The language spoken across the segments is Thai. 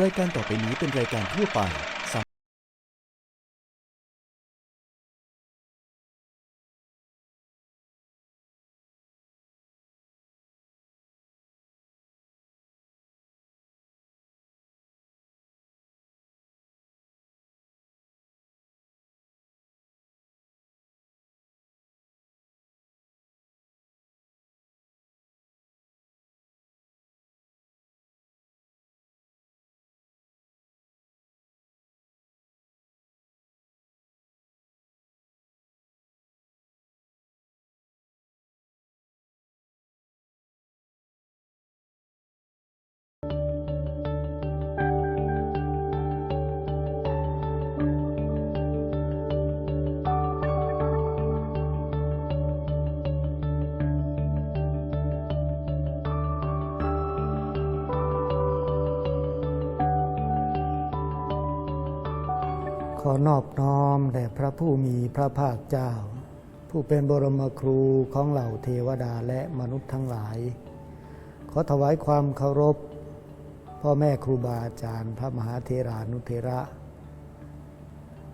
รายการต่อไปนี้เป็นรายการทั่วไป อนอบน้อมแด่พระผู้มีพระภาคเจ้า ผู้เป็นบรมครูของเหล่าเทวดาและมนุษย์ทั้งหลาย ขอถวายความเคารพ พ่อแม่ครูบาอาจารย์ พระมหาเทรานุเทระ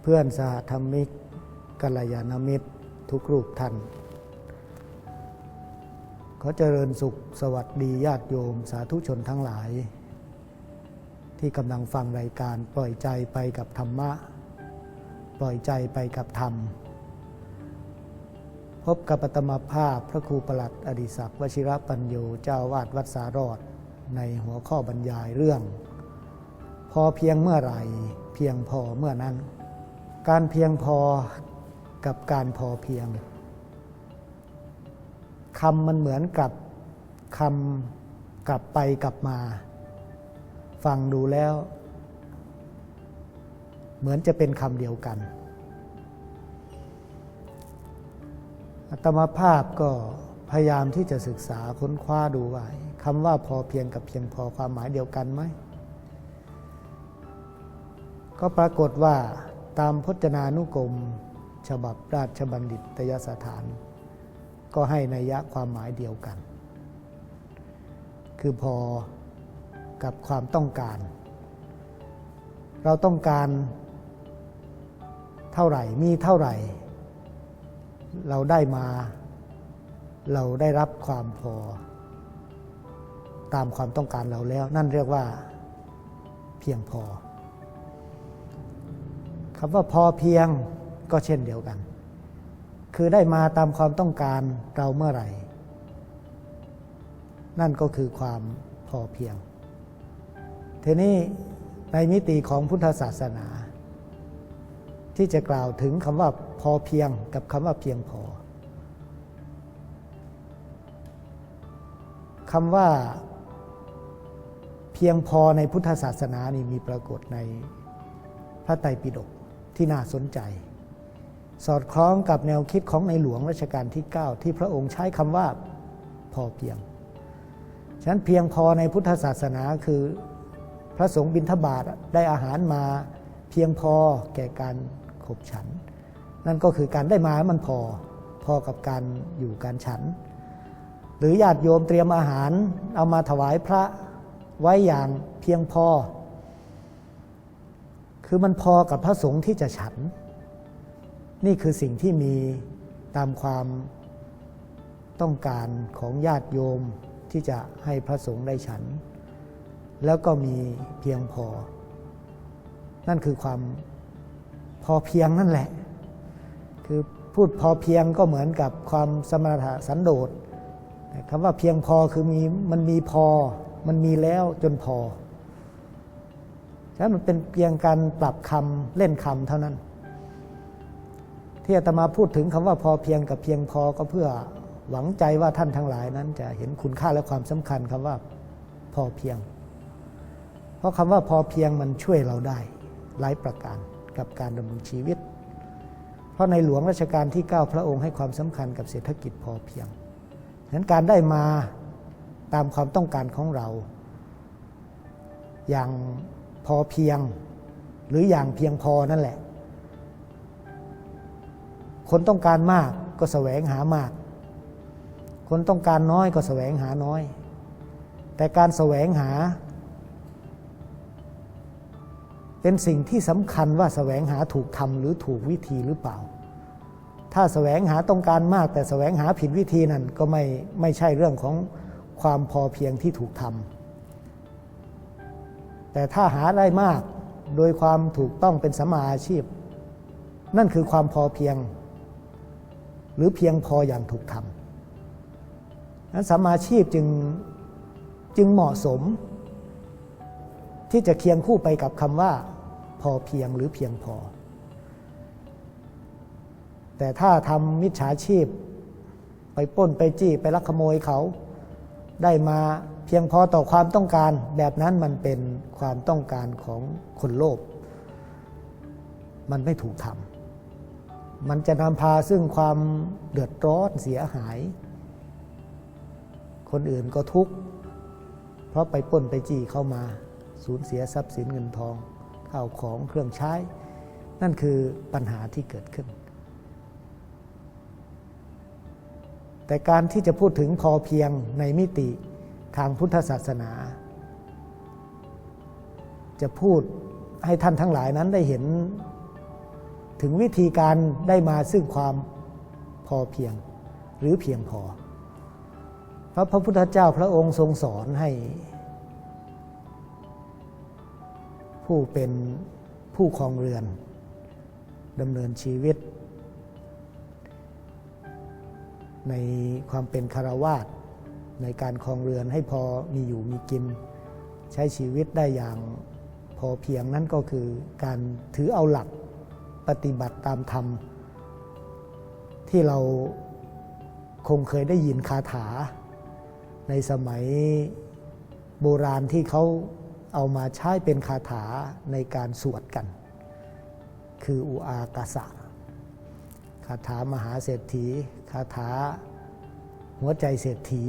เพื่อนสหธรรมิกกัลยาณมิตรทุกรูปท่านขอเจริญสุขสวัสดีญาติโยมสาธุชนทั้งหลาย ที่กำลังฟังรายการปล่อยใจไปกับธรรมะ ปล่อยใจไปกับธรรม พบกับปตมภาพพระครูประหลัดอดิศักดิ์วชิระปัญโยเจ้าวาดวัดสารอดในหัวข้อบรรยายเรื่อง พอเพียงเมื่อไหร่เพียงพอเมื่อนั้น การเพียงพอกับการพอเพียงคำมันเหมือนกับคำกลับไปกลับมา ฟังดูแล้ว เหมือนจะเป็นคำเดียวกันอัตมาภาพก็พยายามที่จะศึกษาค้นคว้าดูว่าคำว่าพอเพียงกับเพียงพอความหมายเดียวกันไหม ก็ปรากฏว่าตามพจนานุกรม ฉบับราชบัณฑิตยสถาน ก็ให้นัยยะความหมายเดียวกัน คือพอกับความต้องการ เราต้องการ เท่าไหร่มีเท่าไหร่ เราได้มา เราได้รับความพอ ตามความต้องการเราแล้ว นั่นเรียกว่าเพียงพอคำว่าพอเพียงก็เช่นเดียวกัน คือได้มาตามความต้องการเราเมื่อไหร่ นั่นก็คือความพอเพียงทีนี้ในมิติของพุทธศาสนา ที่จะกล่าวถึงคำว่าพอเพียงกับคำว่าเพียงพอคำว่าเพียงพอในพุทธศาสนานี่มีปรากฏในพระไตรปิฎกที่น่าสนใจ สอดคล้องกับแนวคิดของในหลวงรัชกาลที่ 9 ที่พระองค์ใช้คำว่าพอเพียง ฉะนั้นเพียงพอในพุทธศาสนาคือพระสงฆ์บิณฑบาตได้อาหารมาเพียงพอแก่การ ขบฉัน นั่นก็คือการได้มามันพอพอกับการอยู่การฉัน หรือญาติโยมเตรียมอาหารเอามาถวายพระไว้อย่างเพียงพอ คือมันพอกับพระสงฆ์ที่จะฉัน นี่คือสิ่งที่มีตามความต้องการของญาติโยมที่จะให้พระสงฆ์ได้ฉัน แล้วก็มีเพียงพอ นั่นคือความ อเพียงนั่นแหละ คือพูดพอเพียงก็เหมือนกับความสมถะสันโดษคำว่าเพียงพอคือมีมันมีพอ มันมีแล้วจนพอฉะนั้นมันเป็นเพียงการปรับคำเล่นคำเท่านั้น ที่อาตมาพูดถึงคำว่าพอเพียงกับเพียงพอก็เพื่อหวังใจว่าท่านทั้งหลายนั้น จะเห็นคุณค่าและความสำคัญคำว่าพอเพียง เพราะคำว่าพอเพียงมันช่วยเราได้หลายประการ กับการดำรงชีวิต เพราะในหลวงรัชกาลที่ 9 พระองค์ให้ความสำคัญกับเศรษฐกิจพอเพียงฉะนั้นการได้มาตามความต้องการของเรา อย่างพอเพียงหรืออย่างเพียงพอนั่นแหละ คนต้องการมากก็แสวงหามาก คนต้องการน้อยก็แสวงหาน้อย แต่การแสวงหา เป็นสิ่งที่สำคัญว่าแสวงหาถูกทำหรือถูกวิธีหรือเปล่า ถ้าแสวงหาต้องการมาก แต่แสวงหาผิดวิธีนั่นก็ไม่ไม่ใช่เรื่องของความพอเพียงที่ถูกทำแต่ถ้าหาได้มากโดยความถูกต้องเป็นสัมมาอาชีพ นั่นคือความพอเพียง หรือเพียงพออย่างถูกทำนั้นสัมมาอาชีพจึงจึงเหมาะสม ที่จะเคียงคู่ไปกับคำว่า พอเพียงหรือเพียงพอ แต่ถ้าทำมิจฉาชีพ ไปป้นไปจี้ไปลักขโมยเขา ได้มาเพียงพอต่อความต้องการ แบบนั้นมันเป็นความต้องการของคนโลภมันไม่ถูกทำมันจะนำพาซึ่งความเดือดร้อนเสียหาย คนอื่นก็ทุกข์เพราะไปป้นไปจี้เข้ามา สูญเสียทรัพย์สินเงินทองข้าวของเครื่องใช้ นั่นคือปัญหาที่เกิดขึ้น แต่การที่จะพูดถึงพอเพียงในมิติทางพุทธศาสนา จะพูดให้ท่านทั้งหลายนั้นได้เห็นถึงวิธีการได้มาซึ่งความพอเพียงหรือเพียงพอเพราะพระพุทธเจ้าพระองค์ทรงสอนให้ ผู้เป็นผู้ครองเรือนดำเนินชีวิต ในความเป็นคารวาสในการครองเรือนให้พอมีอยู่มีกิน ใช้ชีวิตได้อย่างพอเพียงนั้นก็คือการถือเอาหลักปฏิบัติตามธรรม ที่เราคงเคยได้ยินคาถา ในสมัยโบราณที่เขา เอามาใช้เป็นคาถาในการสวดกัน คืออุอากาสะคาถามหาเศรษฐี คาถาหัวใจเศรษฐี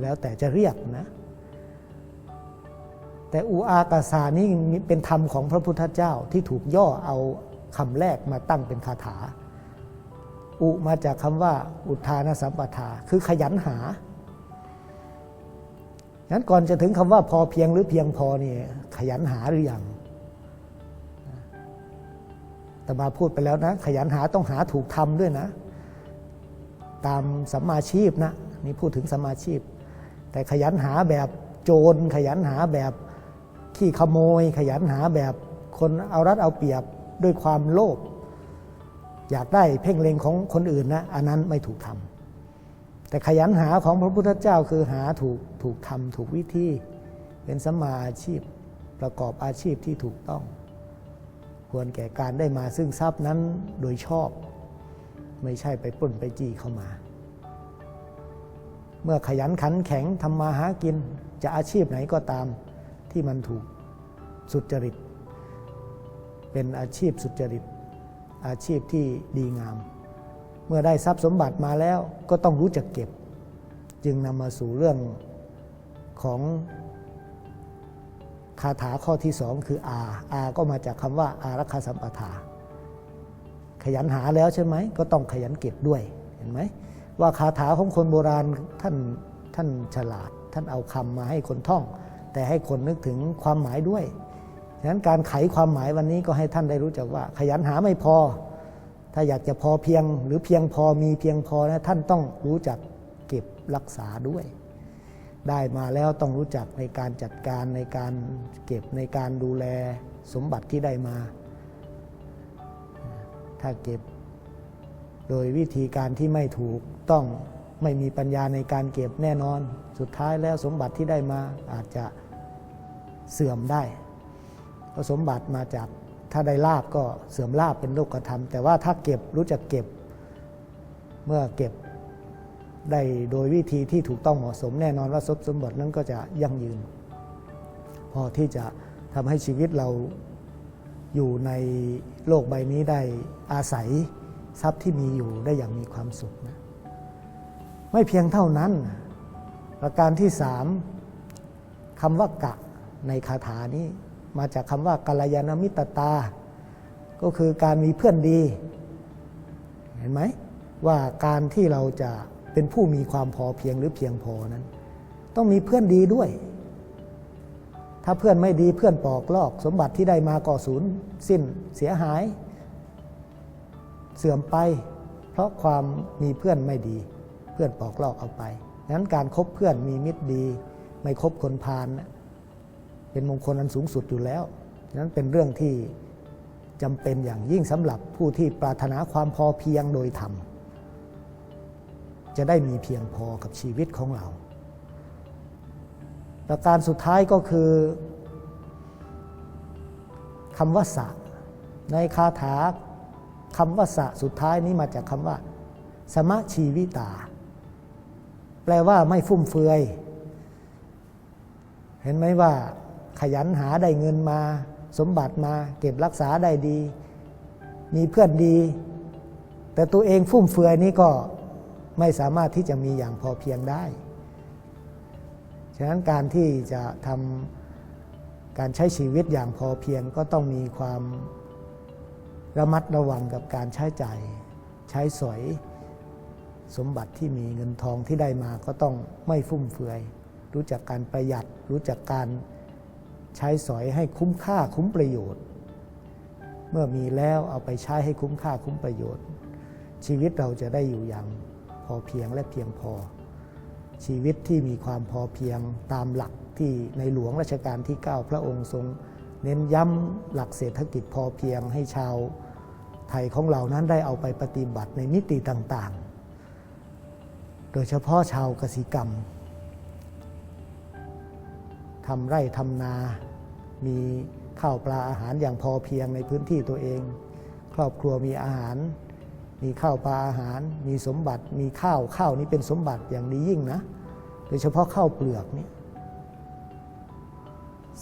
แล้วแต่จะเรียกนะ แต่อุอากาสานี่เป็นธรรมของพระพุทธเจ้าที่ถูกย่อเอาคำแรกมาตั้งเป็นคาถา อุมาจากคำว่าอุทานสัมปทา คือขยันหา งั้นก่อนจะถึงคำว่าพอเพียงหรือเพียงพอนี่ขยันหาหรือยังแต่มาพูดไปแล้วนะ ขยันหาต้องหาถูกทำด้วยนะ ตามสัมมาชีพนะนี่พูดถึงสัมมาชีพ แต่ขยันหาแบบโจร ขยันหาแบบขี้ขโมย ขยันหาแบบคนเอารัดเอาเปรียบด้วยความโลภอยากได้เพ่งเล็งของคนอื่นนะอันนั้นไม่ถูกทำ แต่ขยันหาของพระพุทธเจ้าคือหาถูกถูกทำถูกวิธี เป็นสัมมาอาชีพประกอบอาชีพที่ถูกต้อง ควรแก่การได้มาซึ่งทรัพย์นั้นโดยชอบ ไม่ใช่ไปปล้นไปจี้เข้ามา เมื่อขยันขันแข็งทำมาหากินจะอาชีพไหนก็ตามที่มันถูกสุจริต เป็นอาชีพสุจริต อาชีพที่ดีงาม เมื่อได้ทรัพย์สมบัติมาแล้วก็ต้องรู้จักเก็บ จึงนำมาสู่เรื่องของคาถาข้อที่สองคืออาอาก็มาจากคำว่า อารักขาสัมปทา ขยันหาแล้วใช่ไหม ก็ต้องขยันเก็บด้วยเห็นไหมว่าคาถาของคนโบราณท่านท่านฉลาด ท่านเอาคำมาให้คนท่อง แต่ให้คนนึกถึงความหมายด้วยฉะนั้นการไขความหมายวันนี้ก็ให้ท่านได้รู้จักว่า ขยันหาไม่พอ ถ้าอยากจะพอเพียงหรือเพียงพอมีเพียงพอนะท่านต้องรู้จักเก็บรักษาด้วย ได้มาแล้วต้องรู้จักในการจัดการในการเก็บในการดูแลสมบัติที่ได้มา ถ้าเก็บโดยวิธีการที่ไม่ถูกต้องไม่มีปัญญาในการเก็บแน่นอน สุดท้ายแล้วสมบัติที่ได้มาอาจจะเสื่อมได้เพราะสมบัติมาจาก ถ้าได้ลาบก็เสื่อมลาบเป็นโลกธรรม แต่ว่าถ้าเก็บรู้จักเก็บ เมื่อเก็บได้โดยวิธีที่ถูกต้องเหมาะสมแน่นอนว่าทรัพย์สมบัตินั้นก็จะยั่งยืน พอที่จะทำให้ชีวิตเราอยู่ในโลกใบนี้ได้อาศัยทรัพย์ที่มีอยู่ได้อย่างมีความสุขนะไม่เพียงเท่านั้น ประการที่สามคำว่ากะในคาถานี้ มาจากคำว่ากัลยาณมิตรตา ก็คือการมีเพื่อนดี เห็นไหมว่าการที่เราจะเป็นผู้มีความพอเพียงหรือเพียงพอนั้น ต้องมีเพื่อนดีด้วย ถ้าเพื่อนไม่ดีเพื่อนปอกลอก สมบัติที่ได้มาก่อศูนย์สิ้นเสียหาย เสื่อมไป เพราะความมีเพื่อนไม่ดี เพื่อนปอกลอกเอาไปงั้นการคบเพื่อนมีมิตรดี ไม่คบคนพาลนะ เป็นมงคลอันสูงสุดอยู่แล้วนั้นเป็นเรื่องที่จำเป็นอย่างยิ่งสำหรับผู้ที่ปรารถนาความพอเพียงโดยธรรมจะได้มีเพียงพอกับชีวิตของเรา ประการสุดท้ายก็คือคำว่าสะ ในคาถาคำว่าสะสุดท้ายนี้มาจากคำว่า สมะชีวิตา แปลว่าไม่ฟุ่มเฟือย เห็นไหมว่า ขยันหาได้เงินมา สมบัติมา เก็บรักษาได้ดี มีเพื่อนดี แต่ตัวเองฟุ่มเฟือยนี้ก็ไม่สามารถที่จะมีอย่างพอเพียงได้ ฉะนั้นการที่จะทำการใช้ชีวิตอย่างพอเพียงก็ต้องมีความระมัดระวังกับการใช้ใจ่ายใช้สอยสมบัติที่มีเงินทองที่ได้มาก็ต้องไม่ฟุ่มเฟือย รู้จักการประหยัดรู้จักการ ใช้สอยให้คุ้มค่าคุ้มประโยชน์ เมื่อมีแล้วเอาไปใช้ให้คุ้มค่าคุ้มประโยชน์ ชีวิตเราจะได้อยู่อย่างพอเพียงและเพียงพอ ชีวิตที่มีความพอเพียงตามหลักที่ในหลวงรัชกาลที่ 9 พระองค์ทรง เน้นย้ำหลักเศรษฐกิจพอเพียงให้ชาวไทยของเรานั้นได้เอาไปปฏิบัติในมิติต่างๆ โดยเฉพาะชาวกสิกรรม ทำไร่ทำนา มีข้าวปลาอาหารอย่างพอเพียงในพื้นที่ตัวเอง ครอบครัวมีอาหาร มีข้าวปลาอาหาร มีสมบัติ มีข้าวข้าวนี้เป็นสมบัติอย่างดียิ่งนะ โดยเฉพาะข้าวเปลือกนี่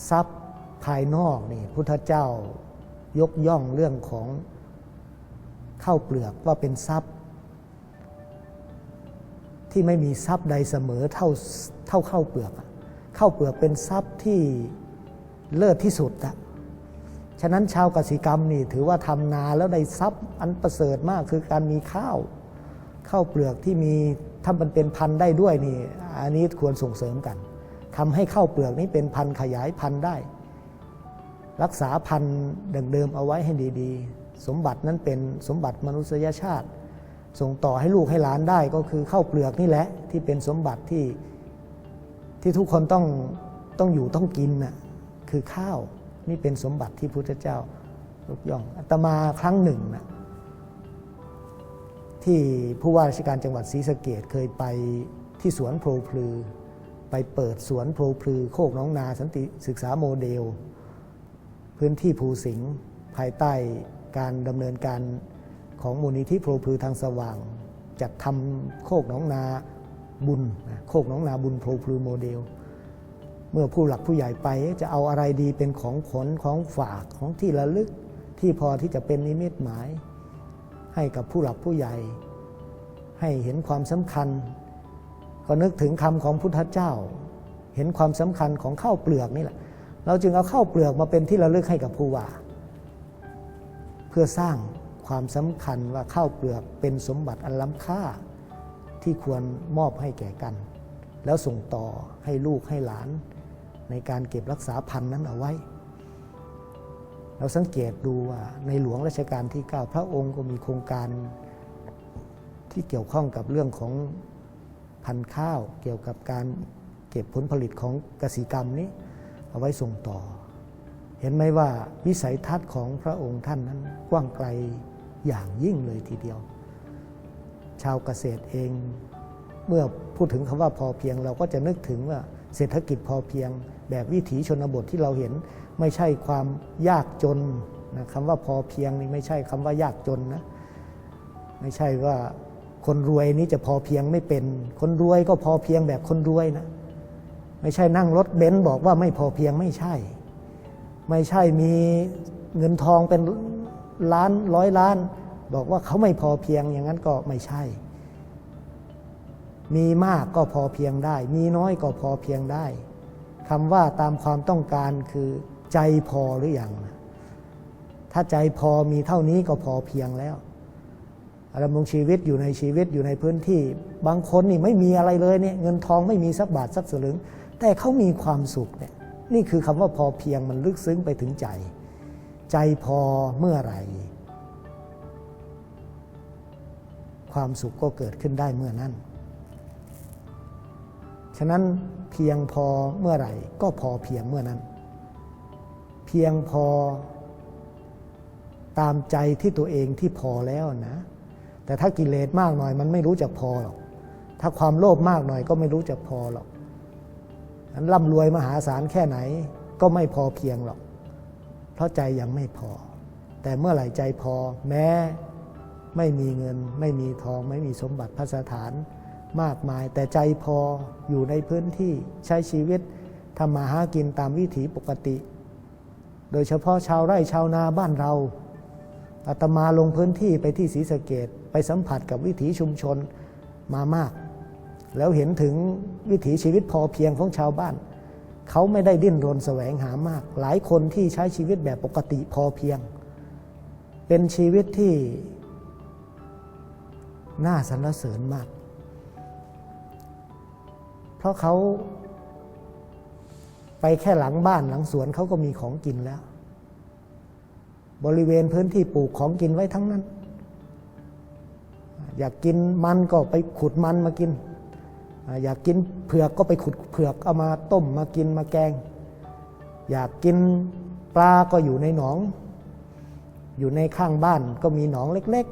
ทรัพย์ภายนอกนี่พุทธเจ้ายกย่องเรื่องของข้าวเปลือกว่าเป็นทรัพย์ ที่ไม่มีทรัพย์ใดเสมอเท่าเท่าข้าวเปลือกอ ข้าวเปลือกเป็นทรัพย์ที่เลิศที่สุดอะฉะนั้นชาวกสิกรรมนี่ถือว่าทำนาแล้วได้ทรัพย์อันประเสริฐมากคือการมีข้าวข้าวเปลือกที่มีถ้ามันเป็นพันธุ์ได้ด้วยนี่ อันนี้ควรส่งเสริมกันทำให้ข้าวเปลือกนี้เป็นพันธุ์ขยายพันธุ์ได้ รักษาพันธุ์ดังเดิมเอาไว้ให้ดีๆ สมบัตินั้นเป็นสมบัติมนุษยชาติ ส่งต่อให้ลูกให้หลานได้ก็คือข้าวเปลือกนี่แหละที่เป็นสมบัติที่ ที่ทุกคนต้องต้องอยู่ต้องกินน่ะคือข้าวนี่เป็นสมบัติที่พุทธเจ้ายกย่องอาตมาครั้งหนึ่งนะที่ผู้ว่าราชการจังหวัดศรีสะเกดเคยไปที่สวนโพลพลือ ไปเปิดสวนโพลพลือ โคกน้องนาสันติศึกษาโมเดล พื้นที่ภูสิงห์ภายใต้การดำเนินการของมูลนิธิโพพลือทางสว่าง จัดทำโคกน้องนา บุญโคกน้องนาบุญโพลพลือโมเดล เมื่อผู้หลักผู้ใหญ่ไปจะเอาอะไรดีเป็นของขนของฝากของที่ระลึกที่พอที่จะเป็นนิมิตหมาย ให้กับผู้หลักผู้ใหญ่ ให้เห็นความสำคัญ ก็นึกถึงคำของพุทธเจ้า เห็นความสำคัญของข้าวเปลือกนี่แหละ เราจึงเอาข้าวเปลือกมาเป็นที่ระลึกให้กับผู้ว่า เพื่อสร้างความสำคัญว่าข้าวเปลือกเป็นสมบัติอันล้ำค่า ที่ควรมอบให้แก่กัน แล้วส่งต่อให้ลูกให้หลาน ในการเก็บรักษาพันธุ์นั้นเอาไว้ เราสังเกตดูว่าในหลวงรัชกาลที่ 9 พระองค์ก็มีโครงการที่เกี่ยวข้องกับเรื่องของพันธุ์ข้าว เกี่ยวกับการเก็บผลผลิตของกสิกรรมนี้ เอาไว้ส่งต่อ เห็นไหมว่าวิสัยทัศน์ของพระองค์ท่านนั้นกว้างไกลอย่างยิ่งเลยทีเดียว ชาวเกษตรเอง เมื่อพูดถึงคำว่าพอเพียง เราก็จะนึกถึงว่าเศรษฐกิจพอเพียง แบบวิถีชนบทที่เราเห็น ไม่ใช่ความยากจนนะคำว่าพอเพียงนี่ไม่ใช่คำว่ายากจนนะไม่ใช่ว่าคนรวยนี้จะพอเพียงไม่เป็น คนรวยก็พอเพียงแบบคนรวยนะไม่ใช่นั่งรถเบนซ์บอกว่าไม่พอเพียงไม่ใช่ ไม่ใช่มีเงินทองเป็นล้านร้อยล้าน บอกว่าเขาไม่พอเพียงอย่างนั้นก็ไม่ใช่ มีมากก็พอเพียงได้ มีน้อยก็พอเพียงได้คำว่าตามความต้องการคือใจพอหรืออยังถ้าใจพอมีเท่านี้ก็พอเพียงแล้วดำรงชีวิตอยู่ในชีวิตอยู่ในพื้นที่ บางคนนี่ไม่มีอะไรเลยเนี่ยเงินทองไม่มีสักบาทสักสลึง แต่เขามีความสุขเนี่ยนี่คือคำว่าพอเพียงมันลึกซึ้งไปถึงใจ ใจพอเมื่อไหร่ ความสุขก็เกิดขึ้นได้เมื่อนั้น ฉะนั้นเพียงพอเมื่อไหร่ก็พอเพียงเมื่อนั้น เพียงพอตามใจที่ตัวเองที่พอแล้วนะ แต่ถ้ากิเลสมากหน่อยมันไม่รู้จักพอหรอก ถ้าความโลภมากหน่อยก็ไม่รู้จักพอหรอกนั้นร่ำรวยมหาศาลแค่ไหนก็ไม่พอเพียงหรอก เพราะใจยังไม่พอ แต่เมื่อไหร่ใจพอแม้ ไม่มีเงิน ไม่มีทอง ไม่มีสมบัติพัสถานมากมาย แต่ใจพออยู่ในพื้นที่ใช้ชีวิตทำมาหากินตามวิถีปกติ โดยเฉพาะชาวไร่ชาวนาบ้านเราอาตมาลงพื้นที่ไปที่ศรีสะเกดไปสัมผัสกับวิถีชุมชนมามาก แล้วเห็นถึงวิถีชีวิตพอเพียงของชาวบ้าน เขาไม่ได้ดิ้นรนแสวงหามาก หลายคนที่ใช้ชีวิตแบบปกติพอเพียง เป็นชีวิตที่ น่าสรรเสริญมาก เพราะเขาไปแค่หลังบ้านหลังสวนเขาก็มีของกินแล้ว บริเวณพื้นที่ปลูกของกินไว้ทั้งนั้น อยากกินมันก็ไปขุดมันมากิน อยากกินเผือกก็ไปขุดเผือกเอามาต้มมากินมาแกง อยากกินปลาก็อยู่ในหนอง อยู่ในข้างบ้านก็มีหนองเล็ก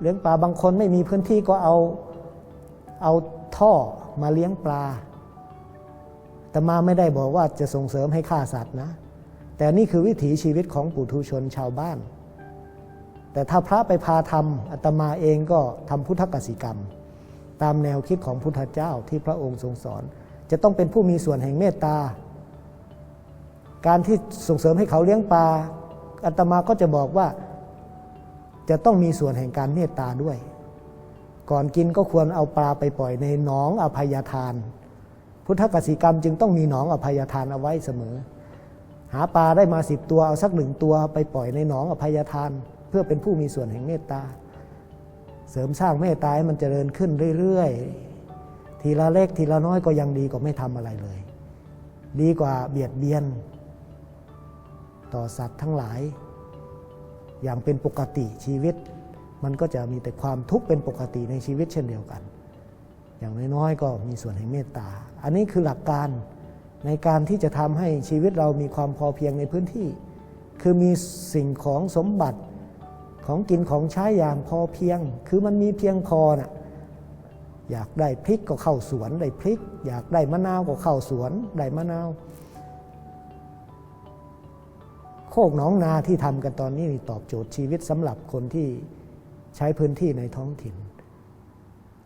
เลี้ยงปลาบางคนไม่มีพื้นที่ก็เอาเอาท่อมาเลี้ยงปลา แต่มาไม่ได้บอกว่าจะส่งเสริมให้ฆ่าสัตว์นะ แต่นี่คือวิถีชีวิตของปุถุชนชาวบ้าน แต่ถ้าพระไปพาทำอาตมาเองก็ทำพุทธกสิกรรม ตามแนวคิดของพุทธเจ้าที่พระองค์ทรงสอน จะต้องเป็นผู้มีส่วนแห่งเมตตา การที่ส่งเสริมให้เขาเลี้ยงปลาอาตมาก็จะบอกว่า จะต้องมีส่วนแห่งการเมตตาด้วย ก่อนกินก็ควรเอาปลาไปปล่อยในหนองอภัยทาน พุทธกสิกรรมจึงต้องมีหนองอภัยทานเอาไว้เสมอ หาปลาได้มาสิบตัวเอาสักหนึ่งตัวไปปล่อยในหนองอภัยทาน เพื่อเป็นผู้มีส่วนแห่งเมตตา เสริมสร้างเมตตาให้มันเจริญขึ้นเรื่อยๆ ทีละเล็กทีละน้อยก็ยังดีกว่าไม่ทำอะไรเลย ดีกว่าเบียดเบียน ต่อสัตว์ทั้งหลาย อย่างเป็นปกติชีวิต มันก็จะมีแต่ความทุกข์เป็นปกติในชีวิตเช่นเดียวกัน อย่างน้อยๆก็มีส่วนแห่งเมตตา อันนี้คือหลักการในการที่จะทำให้ชีวิตเรามีความพอเพียงในพื้นที่ คือมีสิ่งของสมบัติของกินของใช้อย่างพอเพียง คือมันมีเพียงพอน่ะอยากได้พริกก็เข้าสวนได้พริก อยากได้มะนาวก็เข้าสวนได้มะนาว โคกหนองนาที่ทำกันตอนนี้ตอบโจทย์ชีวิตสำหรับคนที่ใช้พื้นที่ในท้องถิ่น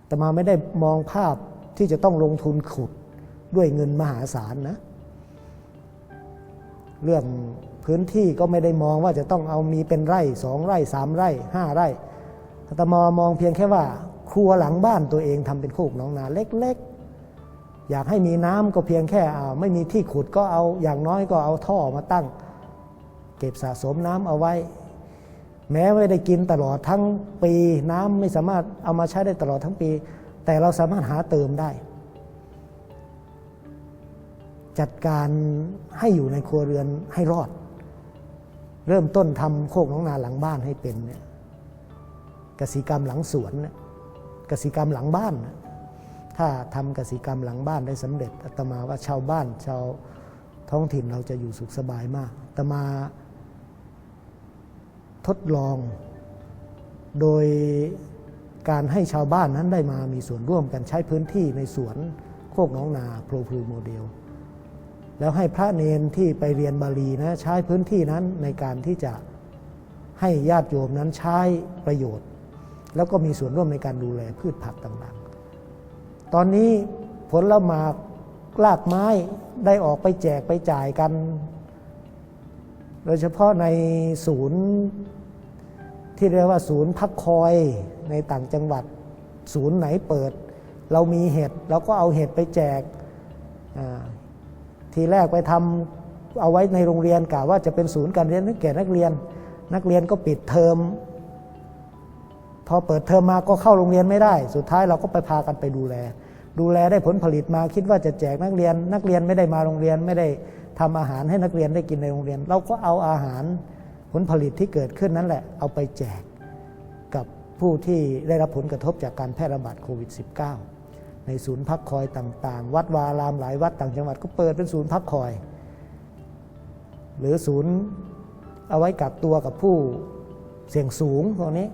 แต่มาไม่ได้มองภาพที่จะต้องลงทุนขุดด้วยเงินมหาศาลนะ เรื่องพื้นที่ก็ไม่ได้มองว่าจะต้องเอามีเป็นไร่สองไร่สามไร่ห้าไร่อาตมามองเพียงแค่ว่า ครัวหลังบ้านตัวเองทำเป็นโคกหนองนาเล็กๆ อยากให้มีน้ำก็เพียงแค่เอาไม่มีที่ขุดก็เอาอย่างน้อยก็เอาท่อมาตั้ง เก็บสะสมน้ำเอาไว้ แม้ไม่ได้กินตลอดทั้งปีน้ำไม่สามารถเอามาใช้ได้ตลอดทั้งปี แต่เราสามารถหาเติมได้ จัดการให้อยู่ในครัวเรือนให้รอด เริ่มต้นทำโคกน้องนาหลังบ้านให้เป็นเนี่ยกสิกรรมหลังสวนเกสิกรรมหลังบ้านถ้าทำกสิกรรมหลังบ้านได้สำเร็จอาตมาว่าชาวบ้านชาวท้องถิ่นเราจะอยู่สุขสบายมากอาตมา ทดลอง โดยการให้ชาวบ้านนั้นได้มามีส่วนร่วมกันใช้พื้นที่ในสวนโคกน้องนาโปรพลูโมเดล แล้วให้พระเนนที่ไปเรียนบาลีนะใช้พื้นที่นั้นในการที่จะให้ญาติโยมนั้นใช้ประโยชน์ แล้วก็มีส่วนร่วมในการดูแลพืชผักต่างๆ ตอนนี้ผลละหมากลากไม้ได้ออกไปแจกไปจ่ายกัน โดยเฉพาะในศูนย์ที่เรียกว่าศูนย์พักคอยในต่างจังหวัด ศูนย์ไหนเปิด เรามีเห็ดเราก็เอาเห็ดไปแจกทีแรกไปทำเอาไว้ในโรงเรียนกะว่าจะเป็นศูนย์การเรียนให้แก่นักเรียน นักเรียนก็ปิดเทอมพอเปิดเทอมมาก็เข้าโรงเรียนไม่ได้ สุดท้ายเราก็ไปพากันไปดูแล ดูแลได้ผลผลิตมาคิดว่าจะแจกนักเรียน นักเรียนไม่ได้มาโรงเรียนไม่ได้ ทำอาหารให้นักเรียนได้กินในโรงเรียน เราก็เอาอาหารผลผลิตที่เกิดขึ้นนั่นแหละ เอาไปแจกกับผู้ที่ได้รับผลกระทบจากการแพร่ระบาดโควิด -19 ในศูนย์พักคอยต่างๆ วัดวาอารามหลายวัดต่างจังหวัดก็เปิดเป็นศูนย์พักคอย หรือศูนย์เอาไว้กักตัวกับผู้เสี่ยงสูงพวกนี้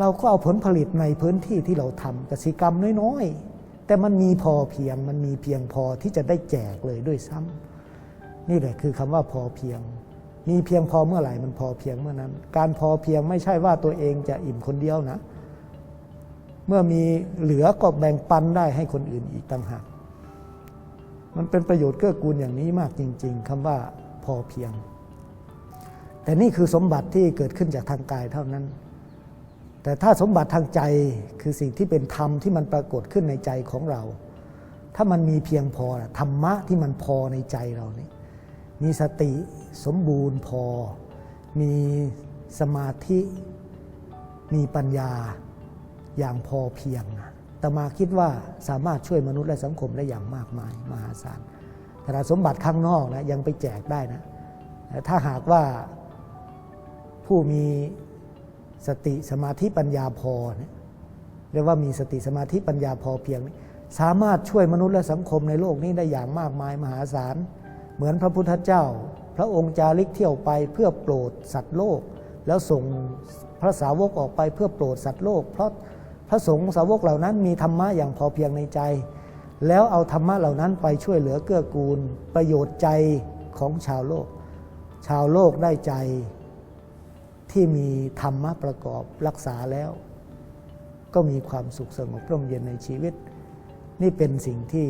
เราก็เอาผลผลิตในพื้นที่ที่เราทำกสิกรรมน้อยๆแต่มันมีพอเพียงมันมีเพียงพอที่จะได้แจกเลยด้วยซ้ำ นี่แหละคือคำว่าพอเพียง มีเพียงพอเมื่อไหร่มันพอเพียงเมื่อนั้น การพอเพียงไม่ใช่ว่าตัวเองจะอิ่มคนเดียวนะ เมื่อมีเหลือก็แบ่งปันได้ให้คนอื่นอีกต่างหากมันเป็นประโยชน์เกื้อกูลอย่างนี้มากจริง ๆคำว่าพอเพียง แต่นี่คือสมบัติที่เกิดขึ้นจากทางกายเท่านั้น แต่ถ้าสมบัติทางใจคือสิ่งที่เป็นธรรมที่มันปรากฏขึ้นในใจของเรา ถ้ามันมีเพียงพอธรรมะที่มันพอในใจเรานี่ มีสติสมบูรณ์พอ มีสมาธิ มีปัญญาอย่างพอเพียงแต่มาคิดว่าสามารถช่วยมนุษย์และสังคมได้อย่างมากมายมหาศาลแต่สมบัติข้างนอกนะยังไปแจกได้นะ ถ้าหากว่าผู้มีสติสมาธิปัญญาพอเนี่ยเรียกว่ามีสติสมาธิปัญญาพอเพียง สามารถช่วยมนุษย์และสังคมในโลกนี้ได้อย่างมากมายมหาศาล เหมือนพระพุทธเจ้า พระองค์จาริกเที่ยวไปเพื่อโปรดสัตว์โลก แล้วส่งพระสาวกออกไปเพื่อโปรดสัตว์โลก เพราะพระสงฆ์สาวกเหล่านั้นมีธรรมะอย่างพอเพียงในใจ แล้วเอาธรรมะเหล่านั้นไปช่วยเหลือเกื้อกูล ประโยชน์ใจของชาวโลก ชาวโลกได้ใจที่มีธรรมะประกอบรักษาแล้ว ก็มีความสุขสงบร่มเย็นในชีวิต นี่เป็นสิ่งที่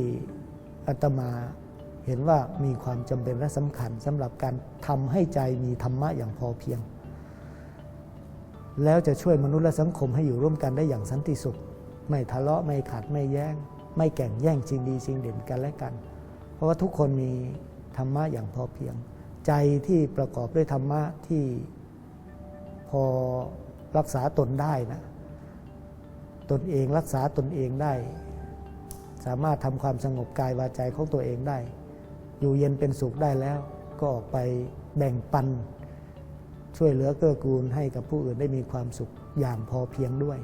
อาตมา เห็นว่ามีความจำเป็นและสำคัญสำหรับการทำให้ใจมีธรรมะอย่างพอเพียง แล้วจะช่วยมนุษย์และสังคมให้อยู่ร่วมกันได้อย่างสันติสุข ไม่ทะเลาะไม่ขัดไม่แย้ง ไม่แก่งแย่งชิงดีชิงเด่นกันและกัน เพราะว่าทุกคนมีธรรมะอย่างพอเพียง ใจที่ประกอบด้วยธรรมะที่พอรักษาตนได้นะตนเองรักษาตนเองได้ สามารถทำความสงบกายวาใจของตัวเองได้ อยู่เย็นเป็นสุขได้แล้ว ก็ออกไปแบ่งปัน ช่วยเหลือเกื้อกูลให้กับผู้อื่นได้มีความสุขอย่างพอเพียงด้วย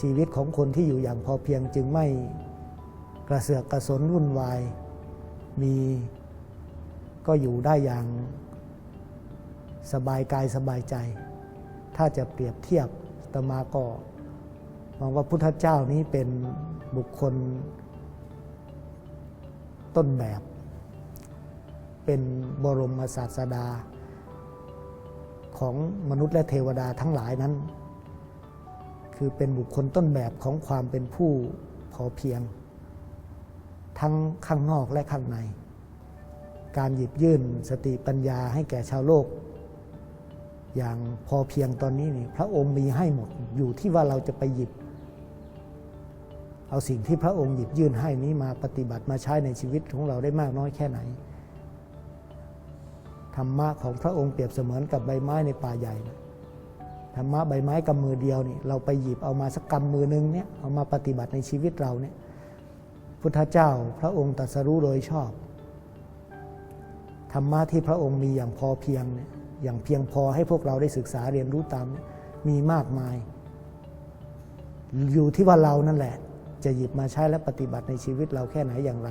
ชีวิตของคนที่อยู่อย่างพอเพียงจึงไม่กระเสือกกระสนวุ่นวาย มีก็อยู่ได้อย่างสบายกายสบายใจ ถ้าจะเปรียบเทียบตมาก็มองว่าพุทธเจ้านี้เป็นบุคคลต้นแบบ เป็นบรมศาสดา ของมนุษย์และเทวดาทั้งหลายนั้น คือเป็นบุคคลต้นแบบของความเป็นผู้พอเพียง ทั้งข้างนอกและข้างใน การหยิบยื่นสติปัญญาให้แก่ชาวโลก อย่างพอเพียงตอนนี้นี่พระองค์มีให้หมดอยู่ที่ว่าเราจะไปหยิบเอาสิ่งที่พระองค์หยิบยื่นให้นี้มาปฏิบัติมาใช้ในชีวิตของเราได้มากน้อยแค่ไหน ธรรมะของพระองค์เปรียบเสมือนกับใบไม้ในป่าใหญ่นะธรรมะใบไม้กำมือเดียวนี่เราไปหยิบเอามาสักกำมือนึงเนี่ยเอามาปฏิบัติในชีวิตเราเนี่ยพุทธเจ้าพระองค์ตรัสรู้โดยชอบ ธรรมะที่พระองค์มีอย่างพอเพียงเนี่ยอย่างเพียงพอให้พวกเราได้ศึกษาเรียนรู้ตามมีมากมาย อยู่ที่ว่าเรานั่นแหละ จะหยิบมาใช้และปฏิบัติในชีวิตเราแค่ไหนอย่างไร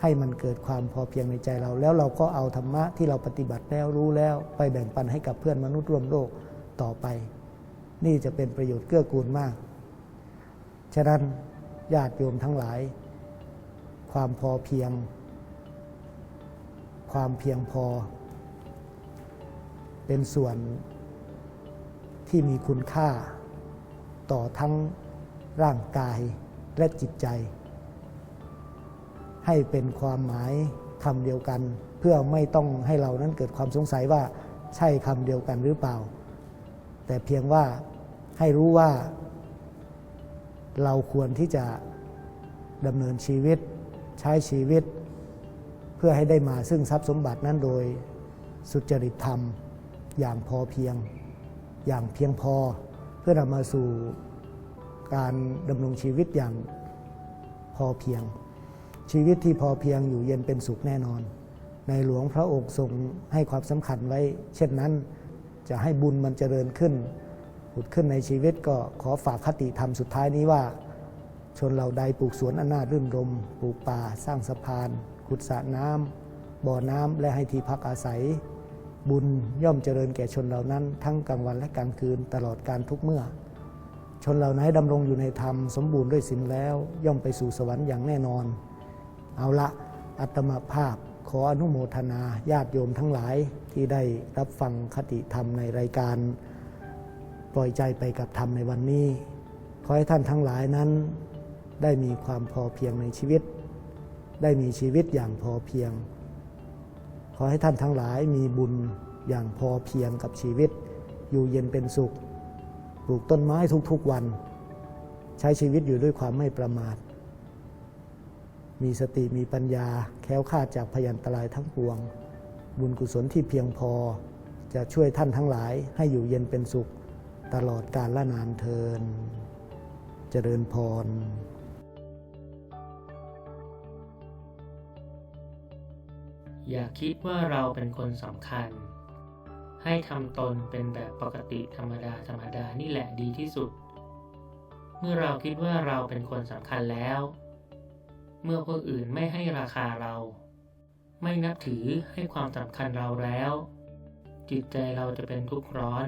ให้มันเกิดความพอเพียงในใจเรา แล้วเราก็เอาธรรมะที่เราปฏิบัติแล้วรู้แล้ว ไปแบ่งปันให้กับเพื่อนมนุษย์ร่วมโลกต่อไป นี่จะเป็นประโยชน์เกื้อกูลมาก ฉะนั้นญาติโยมทั้งหลาย ความพอเพียง ความเพียงพอ เป็นส่วนที่มีคุณค่าต่อทั้งร่างกายและจิตใจ ให้เป็นความหมายคำเดียวกัน เพื่อไม่ต้องให้เรานั้นเกิดความสงสัยว่าใช่คำเดียวกันหรือเปล่า แต่เพียงว่าให้รู้ว่า เราควรที่จะดำเนินชีวิตใช้ชีวิต เพื่อให้ได้มาซึ่งทรัพย์สมบัตินั้นโดยสุจริตธรรม อย่างพอเพียง อย่างเพียงพอ เพื่อนำมาสู่การดำรงชีวิตอย่างพอเพียง ชีวิตที่พอเพียงอยู่เย็นเป็นสุขแน่นอน ในหลวงพระองค์ทรงให้ความสำคัญไว้ เช่นนั้นจะให้บุญมันเจริญขึ้นผุดขึ้นในชีวิตก็ขอฝากคติธรรมสุดท้ายนี้ว่า ชนเราใดปลูกสวนอนนาถรื่นรม ปลูกป่า สร้างสะพาน ขุดสระน้ำบ่อน้ำและให้ที่พักอาศัย บุญย่อมเจริญแก่ชนเหล่านั้น ทั้งกลางวันและกลางคืนตลอดการทุกเมื่อ ชนเหล่านั้นดำรงอยู่ในธรรมสมบูรณ์ด้วยศีลแล้ว ย่อมไปสู่สวรรค์อย่างแน่นอน เอาละอัตมาภาพขออนุโมทนาญาติโยมทั้งหลายที่ได้รับฟังคติธรรมในรายการ ปล่อยใจไปกับธรรมในวันนี้ ขอให้ท่านทั้งหลายนั้น ได้มีความพอเพียงในชีวิต ได้มีชีวิตอย่างพอเพียง ขอให้ท่านทั้งหลายมีบุญอย่างพอเพียงกับชีวิต อยู่เย็นเป็นสุข ปลูกต้นไม้ทุกๆวัน ใช้ชีวิตอยู่ด้วยความไม่ประมาท มีสติมีปัญญา แค้วคลาดจากพยันตรายทั้งปวง บุญกุศลที่เพียงพอ จะช่วยท่านทั้งหลายให้อยู่เย็นเป็นสุข ตลอดกาลละนานเทิน เจริญพรอย่าคิดว่าเราเป็นคนสำคัญ ให้ทำตนเป็นแบบปกติธรรมดาธรรมดานี่แหละดีที่สุด เมื่อเราคิดว่าเราเป็นคนสำคัญแล้ว เมื่อคนอื่นไม่ให้ราคาเรา ไม่นับถือให้ความสำคัญเราแล้ว จิตใจเราจะเป็นทุกข์ร้อน